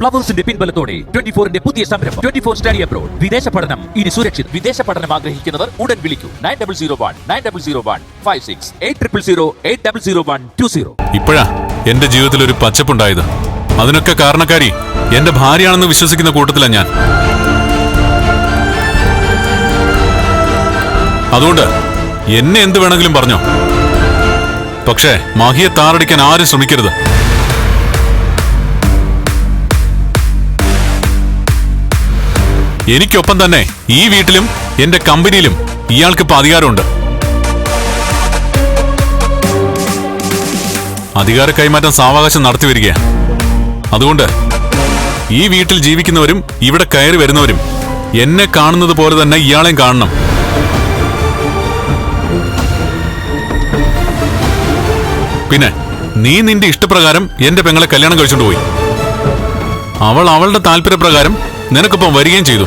പ്ലവേഴ്സിന്റെ പിൻബലത്തോടെ twenty ഫോറിന്റെ പുതിയ സംരംഭം. Twenty four study abroad. വിദേശ പഠനം. ഇനി സുരക്ഷിത്. വിദേശ പഠനം ആഗ്രഹിക്കുന്നവർ ഉടൻ വിളിക്കൂ. Nine double zero one nine double zero one five six eight triple zero eight double zero one two zero. ഇപ്പോഴാ എന്റെ ജീവിതത്തിൽ ഒരു പച്ചപ്പുണ്ടായത്. അതിനൊക്കെ കാരണക്കാരി എന്റെ ഭാര്യയാണെന്ന് വിശ്വസിക്കുന്ന കൂട്ടത്തിലാണ് ഞാൻ. അതുകൊണ്ട് എന്നെ എന്ത് വേണമെങ്കിലും പറഞ്ഞോ. പക്ഷേ മാഹിയെ താറടിക്കാൻ ആരും ശ്രമിക്കരുത്. എനിക്കൊപ്പം തന്നെ ഈ വീട്ടിലും എന്റെ കമ്പനിയിലും ഇയാൾക്കിപ്പോ അധികാരമുണ്ട്. അധികാര കൈമാറ്റം സാവകാശം നടത്തി വരിക അതുകൊണ്ട് ഈ വീട്ടിൽ ജീവിക്കുന്നവരും ഇവിടെ കയറി വരുന്നവരും എന്നെ കാണുന്നത് പോലെ തന്നെ ഇയാളെയും കാണണം. പിന്നെ നീ നിന്റെ ഇഷ്ടപ്രകാരം എന്റെ പെങ്ങളെ കല്യാണം കഴിച്ചുകൊണ്ട് പോയി. അവൾ അവളുടെ താല്പര്യപ്രകാരം നിനക്കൊപ്പം വരികയും ചെയ്തു.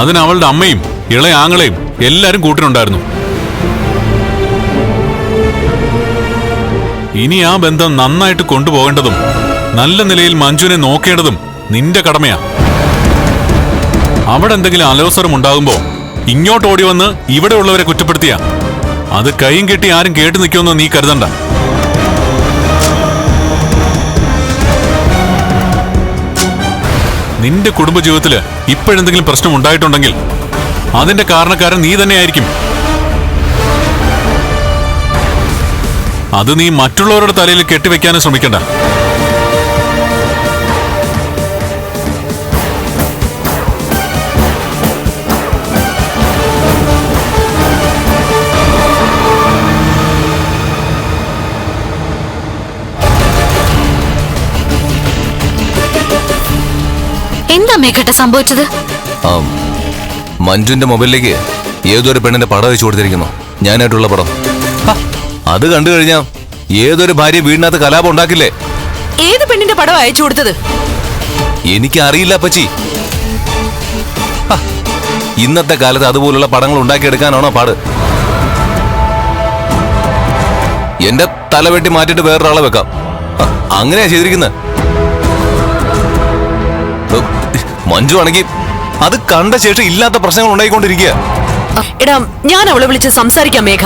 അതിന് അവളുടെ അമ്മയും ഇളയ ആങ്ങളെയും എല്ലാരും കൂട്ടിനുണ്ടായിരുന്നു. ഇനി ആ ബന്ധം നന്നായിട്ട് കൊണ്ടുപോകേണ്ടതും നല്ല നിലയിൽ മഞ്ജുവിനെ നോക്കേണ്ടതും നിന്റെ കടമയാ. അവിടെ എന്തെങ്കിലും അലോസരം ഉണ്ടാകുമ്പോ ഇങ്ങോട്ട് ഓടി വന്ന് ഇവിടെ ഉള്ളവരെ കുറ്റപ്പെടുത്തിയ. അത് കൈയും കെട്ടി ആരും കേട്ടു നിൽക്കുമെന്ന് നീ കരുതണ്ട. നിന്റെ കുടുംബജീവിതത്തിൽ ഇപ്പോഴെന്തെങ്കിലും പ്രശ്നം ഉണ്ടായിട്ടുണ്ടെങ്കിൽ അതിന്റെ കാരണക്കാരൻ നീ തന്നെയായിരിക്കും. അത് നീ മറ്റുള്ളവരുടെ തലയിൽ കെട്ടിവെക്കാനും ശ്രമിക്കണ്ട. എന്താ മേഘട്ട സംഭവിച്ചത്? ആ മഞ്ജുന്റെ മൊബൈലിലേക്ക് ഏതൊരു പെണ്ണിന്റെ പടം വെച്ചു കൊടുത്തിരിക്കുന്നു. ഞാനായിട്ടുള്ള പടം. ഹ, അത് കണ്ടു കഴിഞ്ഞാ ഏതൊരു ഭാര്യ വീടിനകത്ത് കലാപം ഉണ്ടാക്കില്ലേ? ഏത് പെണ്ണിന്റെ പടം അയച്ചു കൊടുത്തത്? എനിക്ക് അറിയില്ല പച്ചി ഹ, ഇന്നത്തെ കാലത്ത് അതുപോലുള്ള പടങ്ങൾ ഉണ്ടാക്കിയെടുക്കാനാണോ പാട്? എന്റെ തലവെട്ടി മാറ്റിട്ട് മാറ്റിയിട്ട് വേറൊരാളെ വെക്കാം. ഹ, അങ്ങനെയാ ചെയ്തിരിക്കുന്നത് മഞ്ജു ആണെങ്കിൽ അത് കണ്ട ശേഷം ഇല്ലാത്ത പ്രശ്നങ്ങൾ ഉണ്ടായിക്കൊണ്ടിരിക്കുക. എടാ ഞാൻ അവളെ വിളിച്ച് സംസാരിക്കാം മേഘ.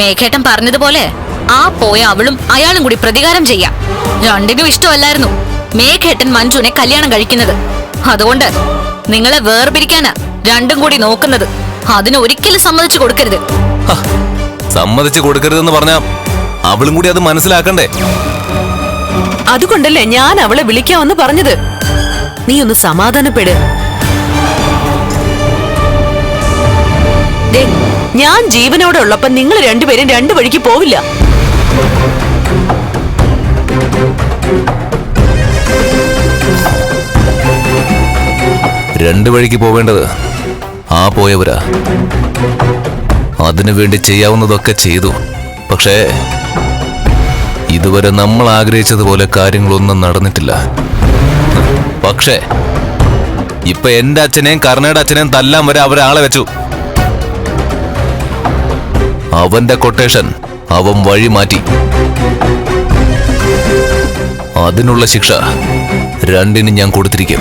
മേഘേട്ടൻ പറഞ്ഞതുപോലെ ആ പോയ അവളും അയാളും കൂടി പ്രതികാരം ചെയ്യാം. രണ്ടിനും ഇഷ്ടമല്ലായിരുന്നു മേഘേട്ടൻ മഞ്ജുവിനെ കല്യാണം കഴിക്കുന്നത്. അതുകൊണ്ട് നിങ്ങളെ വേർപിരിക്കാനാ രണ്ടും കൂടി നോക്കുന്നത്. അതിന് ഒരിക്കലും സമ്മതിച്ചു കൊടുക്കരുത്. സമ്മതിച്ചു സമ്മതിച്ച് കൊടുക്കരുതെന്ന് പറഞ്ഞാ അവളും കൂടി അത് മനസ്സിലാക്കണ്ടേ? അതുകൊണ്ടല്ലേ ഞാൻ അവളെ വിളിക്കാമെന്ന് പറഞ്ഞത്? നീ ഒന്ന് സമാധാനപ്പെട്. ഞാൻ ജീവനോടെ ഉള്ളപ്പോ നിങ്ങൾ രണ്ടുപേരും രണ്ടു വഴിക്ക് പോവില്ല. രണ്ടു വഴിക്ക് പോവേണ്ടത് ആ പോയവരാ. അതിനു വേണ്ടി ചെയ്യാവുന്നതൊക്കെ ചെയ്തു. പക്ഷേ ഇതുവരെ നമ്മൾ ആഗ്രഹിച്ചതുപോലെ കാര്യങ്ങളൊന്നും നടന്നിട്ടില്ല. പക്ഷേ ഇപ്പൊ എന്റെ അച്ഛനെയും കർണയുടെ അച്ഛനെയും തല്ലാൻ വരെ അവരാളെ വെച്ചു. അവന്റെ കൊട്ടേഷൻ അവൻ വഴി മാറ്റി. അതിനുള്ള ശിക്ഷ രണ്ടിനും ഞാൻ കൊടുത്തിരിക്കും.